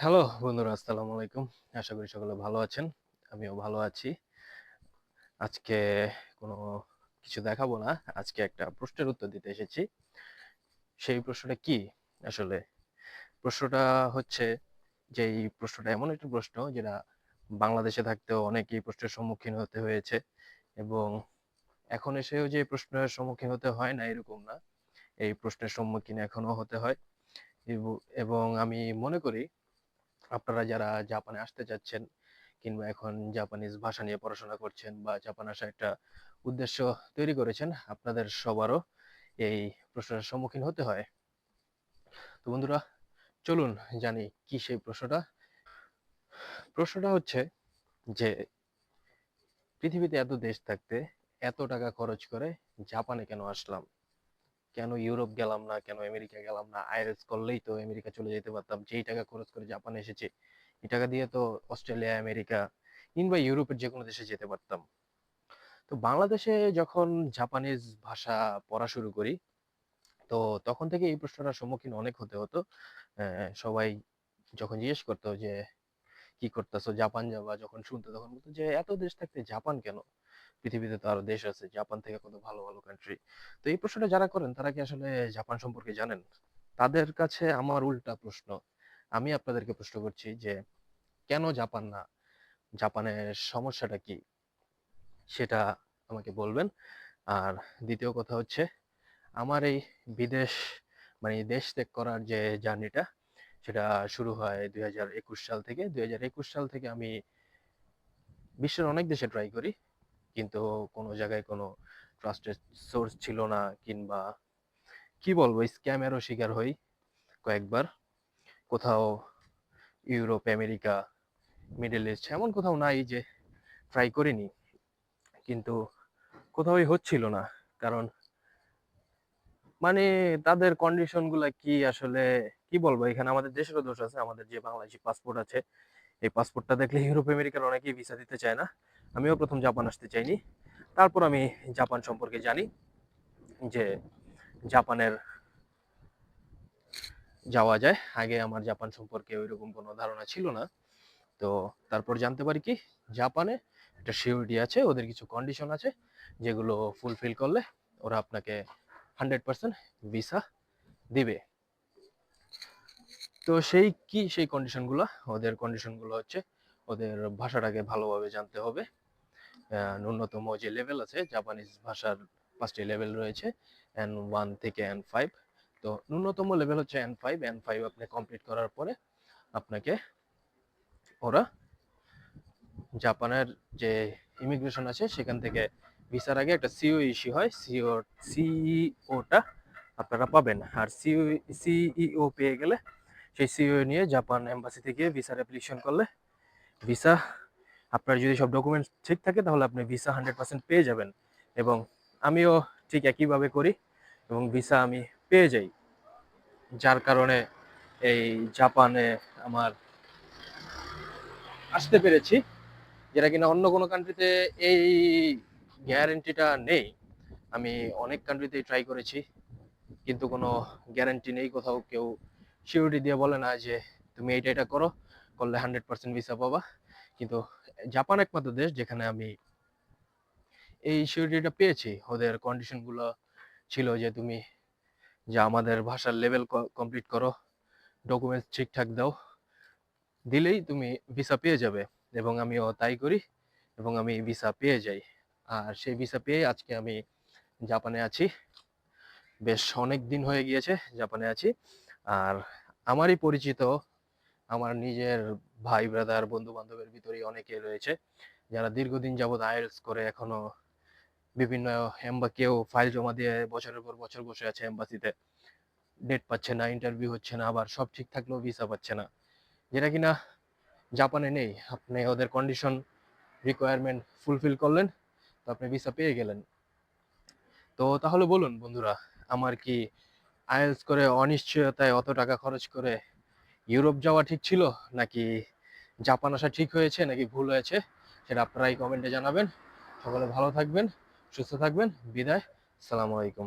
Hello বন্ধুরা, আসসালামু আলাইকুম। আশা করি সকলে ভালো আছেন, আমিও ভালো আছি। আজকে কোনো কিছু দেখাবো না, আজকে একটা প্রশ্নের উত্তর দিতে এসেছি। সেই প্রশ্নটা কি? আসলে প্রশ্নটা হচ্ছে যে, এই প্রশ্নটা এমন একটি প্রশ্ন যেটা বাংলাদেশে থাকতেও অনেক এই প্রশ্নের সম্মুখীন হতে হয়েছে এবং এখন এসেও যে প্রশ্নের সম্মুখীন হতে হয় না, এরকম না। এই প্রশ্নের সম্মুখীন এখনও হতে হয়। এবং- এবং আমি মনে করি আপনারা যারা জাপানে আসতে চাচ্ছেন কিংবা এখন জাপানিজ ভাষা নিয়ে পড়াশোনা করছেন বা জাপান আসার একটা উদ্দেশ্য তৈরি করেছেন, আপনাদের সবারও এই প্রশ্নের সম্মুখীন হতে হয়। তো বন্ধুরা, চলুন জানি কি সেই প্রশ্নটা। প্রশ্নটা হচ্ছে যে, পৃথিবীতে এত দেশ থাকতে এত টাকা খরচ করে জাপানে কেন আসলাম? কেন ইউরোপ গেলাম না, কেন আমেরিকা গেলাম না? আইএলটিএস করলেই তো আমেরিকা চলে যেতে পারতাম। যেই টাকা খরচ করে জাপানে এসেছি, এই টাকা দিয়ে তো অস্ট্রেলিয়া, আমেরিকা কিংবা ইউরোপের যে কোনো দেশে যেতে পারতাম। তো বাংলাদেশে যখন জাপানিজ ভাষা পড়া শুরু করি, তো তখন থেকে এই প্রশ্নটার সম্মুখীন অনেক হতে হতো। সবাই যখন জিজ্ঞেস করতো যে, কি করতেছো? জাপান যাবা? যখন শুনতো, তখন বলতো যে, এত দেশ থাকতে জাপান কেন? পৃথিবীতে তো আরও দেশ আছে, জাপান থেকে কত ভালো ভালো কান্ট্রি তো এই প্রশ্নটা যারা করেন, তারা কি আসলে জাপান সম্পর্কে জানেন? তাদের কাছে আমার উল্টা প্রশ্ন। আমি আপনাদেরকে প্রশ্ন করছি যে, কেন জাপান না? জাপানের সমস্যাটা কি? সেটা আমাকে বলবেন। আর দ্বিতীয় কথা হচ্ছে, আমার এই বিদেশ মানে দেশ ত্যাগ করার যে জার্নিটা, সেটা শুরু হয় দুই হাজার একুশ সাল থেকে। দুই হাজার একুশ সাল থেকে আমি বিশ্বের অনেক দেশে ট্রাই করি। কিন্তু কোনো জায়গায় কোনো ট্রাস্টেড সোর্স ছিল না কিংবা কি বলব, স্ক্যামেরও শিকার হই কয়েকবার। কোথাও ইউরোপ, আমেরিকা, মিডল ইস্ট এমন কোথাও নাই যে ট্রাই করিনি। কিন্তু কোথাওই হচ্ছিল না। কারণ মানে তাদের কন্ডিশনগুলো কি আসলে, কি বলব, এখানে আমাদের দেশেরও দোষ আছে, আমাদের যে বাংলাদেশি পাসপোর্ট আছে, এই পাসপোর্টটা দেখলে ইউরোপ, আমেরিকার অনেকেই ভিসা দিতে চায় না। আমিও প্রথম জাপান আসতে চাইনি। তারপর আমি জাপান সম্পর্কে জানি যে জাপানের যাওয়া যায়। আগে আমার জাপান সম্পর্কে ওইরকম কোনো ধারণা ছিল না। তো তারপর জানতে পারি কি, জাপানে একটা সিউরিটি আছে, ওদের কিছু কন্ডিশন আছে যেগুলো ফুলফিল করলে ওরা আপনাকে হান্ড্রেড পার্সেন্ট ভিসা দিবে। তো সেই কি, সেই কন্ডিশনগুলো, ওদের কন্ডিশনগুলো হচ্ছে ওদের ভাষাটাকে ভালোভাবে জানতে হবে। ন্যূনতম যে লেভেল আছে জাপানিজ ভাষার পাঁচটি লেভেল রয়েছে এন ওয়ান থেকে এন ফাইভ তো ন্যূনতম লেভেল হচ্ছে এন ফাইভ এন ফাইভ আপনি কমপ্লিট করার পরে আপনাকে ওরা জাপানের যে ইমিগ্রেশন আছে, সেখান থেকে ভিসার আগে একটা সিও ইস্যু হয়। সিও সিইওটা আপনারা পাবেন। আর সিও সিইও পেয়ে গেলে সেই সিও নিয়ে জাপান এম্বাসি থেকে ভিসার অ্যাপ্লিকেশন করলে ভিসা আপনার যদি সব ডকুমেন্টস ঠিক থাকে, তাহলে আপনি ভিসা হান্ড্রেড পার্সেন্ট পেয়ে যাবেন। এবং আমিও ঠিক একইভাবে করি এবং ভিসা আমি পেয়ে যাই। যার কারণে এই জাপানে আমার আসতে পেরেছি। যেটা কিনা অন্য কোনো কান্ট্রিতে এই গ্যারেন্টিটা নেই। আমি অনেক কান্ট্রিতেই ট্রাই করেছি, কিন্তু কোনো গ্যারেন্টি নেই। কোথাও কেউ সিউরিটি দিয়ে বলে না যে, তুমি এইটা, এটা করো, করলে হান্ড্রেড পার্সেন্ট ভিসা পাবা। কিন্তু জাপান একমাত্র দেশ যেখানে আমি এই সিউরিটিটা পেয়েছি। ওদের কন্ডিশনগুলো ছিল যে তুমি যে আমাদের ভাষার লেভেল কমপ্লিট করো ডকুমেন্টস ঠিকঠাক দাও, দিলেই তুমি ভিসা পেয়ে যাবে এবং আমিও তাই করি এবং আমি ভিসা পেয়ে যাই। আর সেই ভিসা পেয়ে আজকে আমি জাপানে আছি। বেশ অনেক দিন হয়ে গিয়েছে জাপানে আছি। আর আমারই পরিচিত আমার নিজের ভাই ব্রাদার বন্ধু বান্ধবের ভিতরেই অনেকে রয়েছে, যারা দীর্ঘদিন যাবৎ আইএলস করে এখনও বিভিন্ন এম্বা কেউ ফাইল জমা দিয়ে বছরের পর বছর বসে আছে এম্বাসিতে। ডেট পাচ্ছে না ইন্টারভিউ হচ্ছে না, আবার সব ঠিক থাকলেও ভিসা পাচ্ছে না। যেটা কিনা জাপানে নেই, আপনি ওদের কন্ডিশন রিকোয়ারমেন্ট ফুলফিল করলেন, তো আপনি ভিসা পেয়ে গেলেন। তো তাহলে বলুন বন্ধুরা, আমার কি আইএলস করে অনিশ্চয়তায় অত টাকা খরচ করে ইউরোপ যাওয়া ঠিক ছিল? নাকি জাপান আসা ঠিক হয়েছে? নাকি ভুল হয়েছে? সেটা আপনারাই কমেন্টে জানাবেন। সকলে ভালো থাকবেন, সুস্থ থাকবেন। বিদায়। সালামু আলাইকুম।